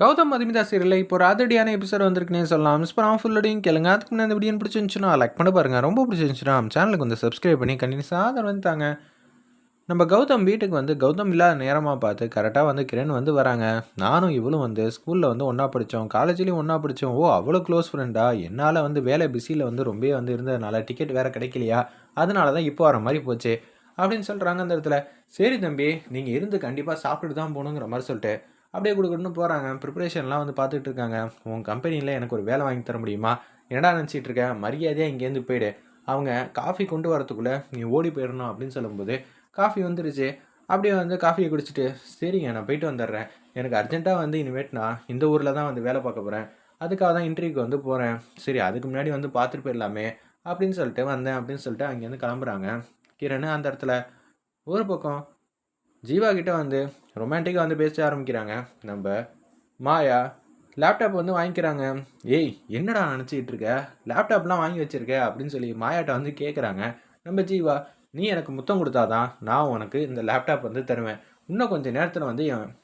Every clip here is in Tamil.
கௌதம் மதுமிதா சீரியலில் இப்போ ஒரு அதிரடியான எபிசோட் வந்திருக்குனே சொல்லலாம் மிஸ் பண்ணாமல் ஃபுல்லோடையும் கேளுங்க. அதுக்கு முன்னாடி இந்த வீடியோ பிடிச்சிருந்துச்சுன்னா லைக் பண்ண பாருங்கள் ரொம்ப பிடிச்சிருந்துச்சுன்னா நம்ம சேனலுக்கு வந்து சப்ஸ்கிரைப் பண்ணி கண்டினியூஸாக அதை வந்துட்டாங்க நம்ம கௌதம் வீட்டுக்கு வந்து கௌதம் இல்லாத நேரமாக பார்த்து கரெக்டாக வந்து கிரண் வந்து வராங்க. நானும் இவளும் வந்து ஸ்கூலில் வந்து ஒன்றா படித்தோம் காலேஜ்லேயும் ஒன்றா படித்தோம் ஓ அவ்வளோ க்ளோஸ் ஃப்ரெண்டா என்னால் வந்து வேலை பிஸியில் வந்து ரொம்ப வந்து இருந்ததுனால டிக்கெட் வேறு கிடைக்கலையா? அதனால தான் இப்போ வர மாதிரி போச்சு. அப்படின்னு சொல்கிறாங்க அந்த இடத்துல. சரி தம்பி நீங்கள் இருந்து கண்டிப்பாக சாப்பிட்டுட்டு தான் போகணுங்கிற மாதிரி சொல்லிட்டு அப்படியே கொடுக்கணும்னு போகிறாங்க ப்ரிப்பரேஷன்லாம் வந்து பார்த்துட்டு இருக்காங்க உன் கம்பெனியில் எனக்கு ஒரு வேலை வாங்கி தர முடியுமா? என்னடா நினச்சிட்டு இருக்க மரியாதையாக இங்கேருந்து போயிடு. அவங்க காஃபி கொண்டு வரத்துக்குள்ளே நீ ஓடி போயிடணும் அப்படின்னு சொல்லும்போது காஃபி வந்துருச்சு. அப்படியே வந்து காஃபியை குடிச்சிட்டு சரிங்க நான் போயிட்டு வந்துடுறேன். எனக்கு அர்ஜென்ட்டாக வந்து இனிமேட் நான் இந்த ஊரில் தான் வந்து வேலை பார்க்க போகிறேன் அதுக்காக தான் இன்டர்வியூக்கு வந்து போகிறேன் சரி அதுக்கு முன்னாடி வந்து பார்த்துட்டு போயிடலாமே அப்படின்னு சொல்லிட்டு வந்தேன் அப்படின்னு சொல்லிட்டு அங்கேருந்து கிளம்புறாங்க. கிரண் அந்த இடத்துல ஒரு பக்கம் ஜீவா கிட்ட வந்து ரொமான்டிக்காக வந்து பேச ஆரம்பிக்கிறாங்க. நம்ம மாயா லேப்டாப் வந்து வாங்கிக்கிறாங்க. ஏய் என்னடா நினச்சிக்கிட்டு இருக்க? லேப்டாப்லாம் வாங்கி வச்சிருக்க? அப்படின்னு சொல்லி மாயாட்ட வந்து கேட்குறாங்க நம்ம ஜீவா நீ எனக்கு முத்தம் கொடுத்தாதான் நான் உனக்கு இந்த லேப்டாப் வந்து தருவேன். இன்னும் கொஞ்சம் நேரத்தில் வந்து என்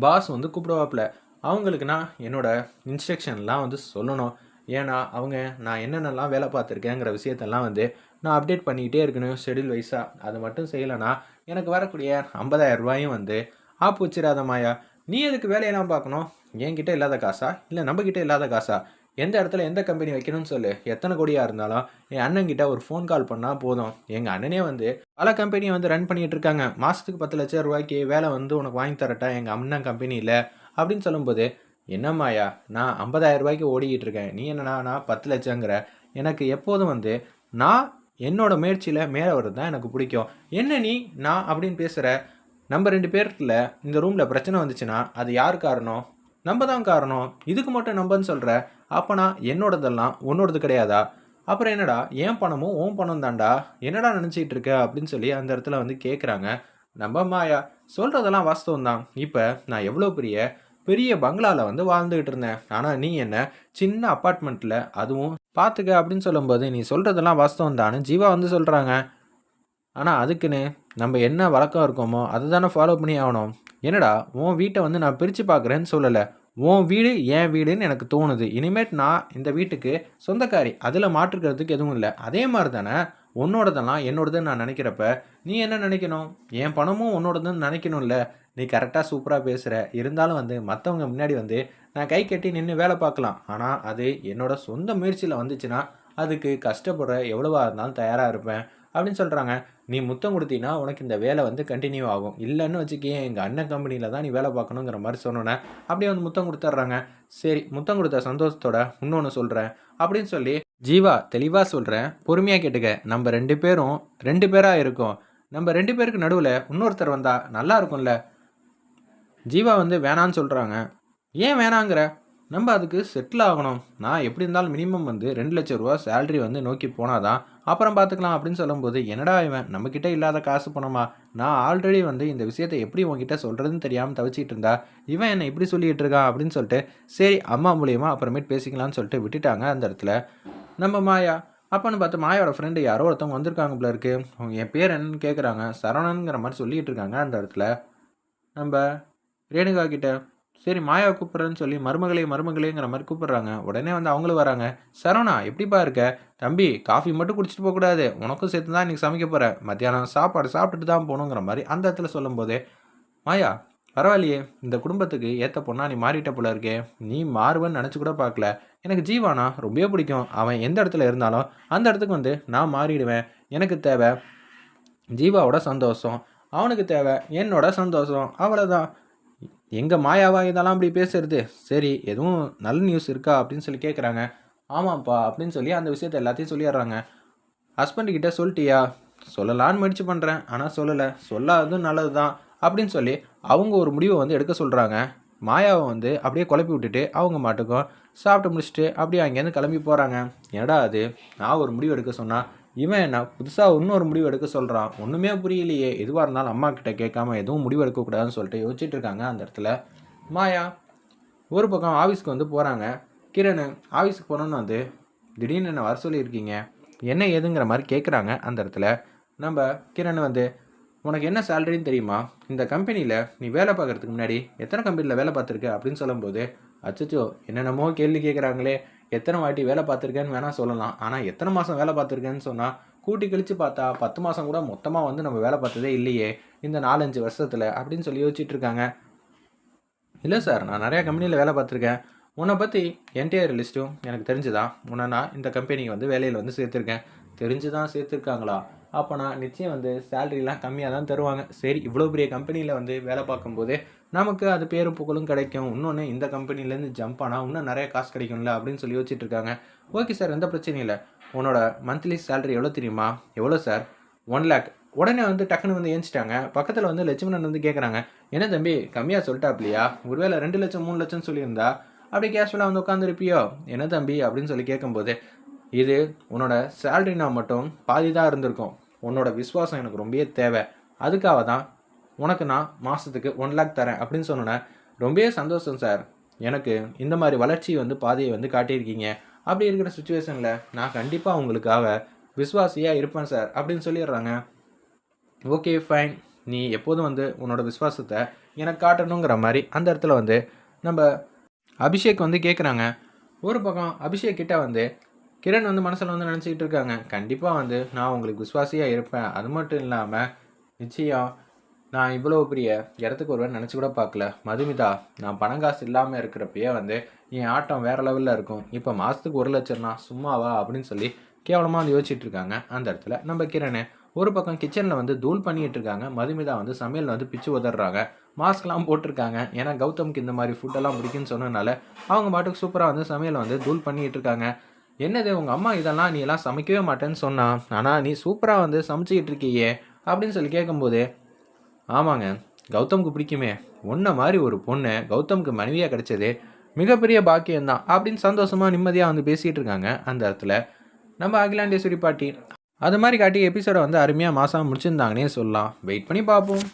பாஸ் வந்து கூப்பிடுவாப்புல அவங்களுக்கு நான் என்னோட இன்ஸ்ட்ரக்ஷன்லாம் வந்து சொல்லணும். ஏன்னா அவங்க நான் என்னென்னலாம் வேலை பார்த்துருக்கேங்கிற விஷயத்தெல்லாம் வந்து நான் அப்டேட் பண்ணிக்கிட்டே இருக்கணும் ஷெடியூல் வைஸாக அது மட்டும் செய்யலைன்னா எனக்கு வரக்கூடிய 50000 ரூபாயும் வந்து ஆப்பு வச்சிடாத மாயா நீ எதுக்கு வேலையெல்லாம் பார்க்கணும்? என்கிட்ட இல்லாத காசா? இல்லை நம்மக்கிட்ட இல்லாத காசா? எந்த இடத்துல எந்த கம்பெனி வைக்கணும்னு சொல்லு. எத்தனை கோடியாக இருந்தாலும் என் அண்ணன்கிட்ட ஒரு ஃபோன் கால் பண்ணால் போதும். எங்கள் அண்ணனே வந்து பல கம்பெனியை வந்து ரன் பண்ணிகிட்டு இருக்காங்க. மாதத்துக்கு பத்து லட்சம் ரூபாய்க்கு வேலை வந்து உனக்கு வாங்கி தரட்டா எங்கள் அண்ணன் கம்பெனியில் அப்படின்னு சொல்லும்போது என்னம்மாயா நான் 50000 ரூபாய்க்கு ஓடிக்கிட்டு இருக்கேன். நீ என்னன்னா நான் பத்து லட்சங்கிற எனக்கு எப்போதும் வந்து நான் என்னோட முயற்சியில் மேலே வர்றது தான் எனக்கு பிடிக்கும். என்ன நீ? நான் அப்படின்னு பேசுகிற நம்ம ரெண்டு பேர்ல இந்த ரூமில் பிரச்சனை வந்துச்சுன்னா அது யார் காரணம்? நம்ம தான் காரணம். இதுக்கு மட்டும் நம்பன்னு சொல்கிற அப்போனா என்னோடதெல்லாம் உன்னோடது கிடையாதா? அப்புறம் என்னடா? ஏன் பணமும் ஓன் பணம் தான்டா. என்னடா நினச்சிக்கிட்டு இருக்க? அப்படின்னு சொல்லி அந்த இடத்துல வந்து கேட்குறாங்க நம்ம மாயா சொல்கிறதெல்லாம் வாஸ்தவம் தான் இப்போ நான் எவ்வளோ பெரிய பெரிய பங்களாவில் வந்து வாழ்ந்துக்கிட்டு இருந்தேன். ஆனால் நீ என்ன? சின்ன அப்பார்ட்மெண்ட்டில் அதுவும் பார்த்துக்க அப்படின்னு சொல்லும்போது நீ சொல்கிறதெல்லாம் வாஸ்தவம் தானு ஜீவா வந்து சொல்கிறாங்க ஆனால் அதுக்குன்னு நம்ம என்ன வழக்கம் இருக்கோமோ அதை தானே ஃபாலோ பண்ணி ஆகணும். என்னடா உன் வீட்டை வந்து நான் பிரித்து பார்க்குறேன்னு சொல்லலை. உன் வீடு என் வீடுன்னு எனக்கு தோணுது. இனிமேட் நான் இந்த வீட்டுக்கு சொந்தக்காரி அதில் மாற்றுக்கிறதுக்கு எதுவும் இல்லை. அதே மாதிரி தானே? உன்னோடதெல்லாம் என்னோடதுன்னு நான் நினைக்கிறப்ப நீ என்ன நினைக்கணும்? என் பணமும் உன்னோடதுன்னு நினைக்கணும்ல. நீ கரெக்டாக சூப்பராக பேசுகிற இருந்தாலும் வந்து மற்றவங்க முன்னாடி வந்து நான் கை கட்டி நின்று வேலை பார்க்கலாம். ஆனால் அது என்னோட சொந்த முயற்சியில் வந்துச்சுன்னா அதுக்கு கஷ்டப்படுற எவ்வளோவா இருந்தாலும் தயாராக இருப்பேன் அப்படின்னு சொல்கிறாங்க நீ முத்தம் கொடுத்தீங்கன்னா உனக்கு இந்த வேலை வந்து கண்டினியூ ஆகும். இல்லைன்னு வச்சுக்கேன் எங்கள் அண்ணன் கம்பெனியில் தான் நீ வேலை பார்க்கணுங்கிற மாதிரி சொன்னோன்னே அப்படியே வந்து முத்தம் கொடுத்துட்றாங்க. சரி முத்தம் கொடுத்த சந்தோஷத்தோட இன்னொன்று சொல்கிறேன் அப்படின்னு சொல்லி ஜீவா தெளிவாக சொல்கிறேன் பொறுமையாக கேட்டுக்க. நம்ம ரெண்டு பேரும் ரெண்டு பேராக இருக்கோம். நம்ம ரெண்டு பேருக்கு நடுவில் இன்னொருத்தர் வந்தால் நல்லா இருக்கும்ல? ஜீவா வந்து வேணான்னு சொல்கிறாங்க ஏன் வேணாங்கிற? நம்ம அதுக்கு செட்டில் ஆகணும். நான் எப்படி இருந்தாலும் மினிமம் வந்து ரெண்டு லட்ச ரூபா சேலரி வந்து நோக்கி போனாதான் அப்புறம் பார்த்துக்கலாம் அப்படின்னு சொல்லும்போது என்னடா இவன்? நம்மக்கிட்ட இல்லாத காசு பணமா? நான் ஆல்ரெடி வந்து இந்த விஷயத்தை எப்படி உங்ககிட்ட சொல்கிறதுன்னு தெரியாமல் தவிச்சிட்டு இருந்தா இவன் என்னை இப்படி சொல்லிகிட்டு இருக்கான் அப்படின்னு சொல்லிட்டு சரி அம்மா மூலியமாக அப்புறமேட்டு பேசிக்கலாம்னு சொல்லிட்டு விட்டுட்டாங்க அந்த இடத்துல. நம்ம மாயா. அப்போன்னு பார்த்து மாயாவோட ஃப்ரெண்டு யாரோ ஒருத்தவங்க வந்திருக்காங்க போல இருக்கு. அவங்க என் பேர் என்னன்னு கேட்குறாங்க சரவணனுங்கிற மாதிரி சொல்லிட்டு இருக்காங்க அந்த இடத்துல. நம்ம ரேணுகா கிட்ட சரி மாயா கூப்பிட்றேன்னு சொல்லி மருமகளே மருமகளேங்கிற மாதிரி கூப்பிட்றாங்க. உடனே வந்து அவங்களும் வராங்க. சரவணா எப்படிப்பா இருக்க? தம்பி காஃபி மட்டும் குடிச்சிட்டு போகக்கூடாது. உனக்கும் சேர்த்து தான் இன்றைக்கி சமைக்க போகிறேன் மத்தியானம் சாப்பாடு சாப்பிட்டுட்டு தான் போகணுங்கிற மாதிரி அந்த இடத்துல சொல்லும்போது மாயா பரவாயில்லையே இந்த குடும்பத்துக்கு ஏற்ற பொண்ணா நீ மாறிட்ட போல இருக்கே. நீ மாறுவேன்னு நினச்சி கூட பார்க்கல. எனக்கு ஜீவானா ரொம்ப பிடிக்கும். அவன் எந்த இடத்துல இருந்தாலும் அந்த இடத்துக்கு வந்து நான் மாறிடுவேன். எனக்கு தேவை ஜீவாவோட சந்தோஷம். அவனுக்கு தேவை என்னோட சந்தோஷம். அவ்வளோதான் எங்கள் மாயாவா இதெல்லாம் அப்படி பேசுறது? சரி எதுவும் நல்ல நியூஸ் இருக்கா அப்படின்னு சொல்லி கேட்குறாங்க ஆமாப்பா அப்படின்னு சொல்லி அந்த விஷயத்த எல்லாத்தையும் சொல்லிடுறாங்க. ஹஸ்பண்ட் கிட்ட சொல்லிட்டியா? சொல்லலான்னு முயற்சி பண்ணுறேன் ஆனால் சொல்லலை. சொல்லாததும் நல்லது தான் அப்படின்னு சொல்லி அவங்க ஒரு முடிவை வந்து எடுக்க சொல்கிறாங்க மாயாவை வந்து அப்படியே குழப்பி விட்டுட்டு அவங்க மாட்டுக்கும் சாப்பிட்டு முடிச்சுட்டு அப்படியே அங்கேருந்து கிளம்பி போகிறாங்க என்னடா அது? நான் ஒரு முடிவு எடுக்க சொன்னால் இவன் என்ன புதுசாக இன்னொரு முடிவு எடுக்க சொல்கிறான் ஒன்றுமே புரியலையே. எதுவாக இருந்தாலும் அம்மா கிட்ட கேட்காம எதுவும் முடிவு எடுக்கக்கூடாதுன்னு சொல்லிட்டு யோசிச்சுட்டு இருக்காங்க அந்த இடத்துல. மாயா ஒரு பக்கம் ஆஃபீஸ்க்கு வந்து போகிறாங்க கிரண் ஆஃபீஸுக்கு போனோன்னு வந்து திடீர்னு என்ன வர சொல்லியிருக்கீங்க? என்ன ஏதுங்கிற மாதிரி கேட்குறாங்க அந்த இடத்துல. நம்ம கிரண் வந்து உனக்கு என்ன சேலரின்னு தெரியுமா? இந்த கம்பெனியில் நீ வேலை பார்க்குறதுக்கு முன்னாடி எத்தனை கம்பெனியில் வேலை பார்த்துருக்க அப்படின்னு சொல்லும்போது அச்சச்சோ என்னென்னமோ கேள்வி கேட்குறாங்களே எத்தனை வாட்டி வேலை பார்த்துருக்கேன்னு வேணால் சொல்லலாம். ஆனால் எத்தனை மாதம் வேலை பார்த்துருக்கேன்னு சொன்னால் கூட்டி கழித்து பார்த்தா பத்து மாதம் கூட மொத்தமாக வந்து நம்ம வேலை பார்த்ததே இல்லையே. இந்த நாலஞ்சு வருஷத்தில் அப்படின்னு சொல்லி யோசிச்சுட்டு இருக்காங்க இல்லை சார் நான் நிறையா கம்பெனியில் வேலை பார்த்துருக்கேன். உன்னை பற்றி என்டையர் லிஸ்ட்டும் எனக்கு தெரிஞ்சுதான் உன்னை நான் இந்த கம்பெனிக்கு வந்து வேலையில் வந்து சேர்த்துருக்கேன். தெரிஞ்சு தான் சேர்த்துருக்காங்களா? அப்போ நான் நிச்சயம் வந்து சேலரிலாம் கம்மியாக தான் தருவாங்க. சரி இவ்வளோ பெரிய கம்பெனியில் வந்து வேலை பார்க்கும்போது நமக்கு அது பேரும் புகழும் கிடைக்கும். இன்னொன்று இந்த கம்பெனிலேருந்து ஜம்ப் ஆனால் இன்னும் நிறைய காசு கிடைக்கும்ல அப்படின்னு சொல்லி யோசிச்சுட்டு இருக்காங்க. ஓகே சார் எந்த பிரச்சனையும் இல்லை. உன்னோட மந்த்லி சேலரி எவ்வளோ தெரியுமா? எவ்வளோ சார் ஒன் லேக் உடனே வந்து டக்குன்னு வந்து ஏஞ்சிட்டாங்க. பக்கத்தில் வந்து லட்சுமணன் வந்து கேட்குறாங்க என்ன தம்பி கம்மியாக சொல்லிட்டாப்லையா? ஒருவேளை ரெண்டு லட்சம் மூணு லட்சம் சொல்லியிருந்தா? அப்படி கேஷுவலாக வந்து உட்காந்துருப்பியோ என்ன தம்பி அப்படின்னு சொல்லி கேட்கும்போது இது உன்னோட சேலரினா மட்டும் பாதி தான் இருந்திருக்கும். உன்னோட விசுவாசம் எனக்கு ரொம்பவே தேவை. அதுக்காக தான் உனக்கு நான் மாதத்துக்கு ஒன் லேக் தரேன் அப்படின்னு சொன்னோன்னே ரொம்பவே சந்தோஷம் சார் எனக்கு இந்த மாதிரி வளர்ச்சி வந்து பாதையை வந்து காட்டியிருக்கீங்க. அப்படி இருக்கிற சுச்சுவேஷனில் நான் கண்டிப்பாக உங்களுக்காக விஸ்வாசியாக இருப்பேன் சார் அப்படின்னு சொல்லிடுறாங்க. ஓகே ஃபைன் நீ எப்போதும் வந்து உன்னோட விசுவாசத்தை எனக்கு காட்டணுங்கிற மாதிரி அந்த இடத்துல வந்து நம்ம அபிஷேக் வந்து கேட்குறாங்க ஒரு பக்கம் அபிஷேக் கிட்ட வந்து கிரண் வந்து மனசில் வந்து நினச்சிக்கிட்டு இருக்காங்க. கண்டிப்பாக வந்து நான் உங்களுக்கு விசுவாசியாக இருப்பேன். அது மட்டும் இல்லாமல் நிச்சயம் நான் இவ்வளோ பெரிய இடத்துக்கு ஒருவன் நினச்சி கூட பார்க்கல. மதுமிதா நான் பணம் காசு இல்லாமல் இருக்கிறப்பயே வந்து என் ஆட்டம் வேறு லெவலில் இருக்கும். இப்போ மாதத்துக்கு ஒரு லட்சம்னா சும்மாவா அப்படின்னு சொல்லி கேவலமாக வந்து யோசிச்சுட்டு இருக்காங்க. அந்த இடத்துல நம்ம கிரண் ஒரு பக்கம் கிச்சனில் வந்து தூள் பண்ணிகிட்டு இருக்காங்க. மதுமிதா வந்து சமையல் வந்து பிச்சு உதறாங்க மாஸ்க்லாம் போட்டிருக்காங்க. ஏன்னா கௌதம்க்கு இந்த மாதிரி ஃபுட்டெல்லாம் பிடிக்குன்னு சொன்னதுனால அவங்க பாட்டுக்கு சூப்பராக வந்து சமையல் வந்து தூள் பண்ணிகிட்டு இருக்காங்க. என்னது உங்கள் அம்மா இதெல்லாம் நீ எல்லாம் சமைக்கவே மாட்டேன்னு சொன்னா ஆனால் நீ சூப்பராக வந்து சமைச்சிக்கிட்டு இருக்கியே அப்படின்னு சொல்லி கேட்கும்போது ஆமாங்க கௌதமுக்கு பிடிக்குமே. உன்ன மாதிரி ஒரு பொண்ணு கௌதமுக்கு மனைவியாக கிடச்சது மிகப்பெரிய பாக்கியம்தான் அப்படின்னு சந்தோஷமாக நிம்மதியாக வந்து பேசிகிட்டு இருக்காங்க அந்த இடத்துல. நம்ம அகிலாண்டேஸ்வரி பாட்டி. அது மாதிரி காட்டி எபிசோடை வந்து அருமையாக மாதம் முடிச்சிருந்தாங்கன்னே சொல்லலாம். வெயிட் பண்ணி பார்ப்போம்.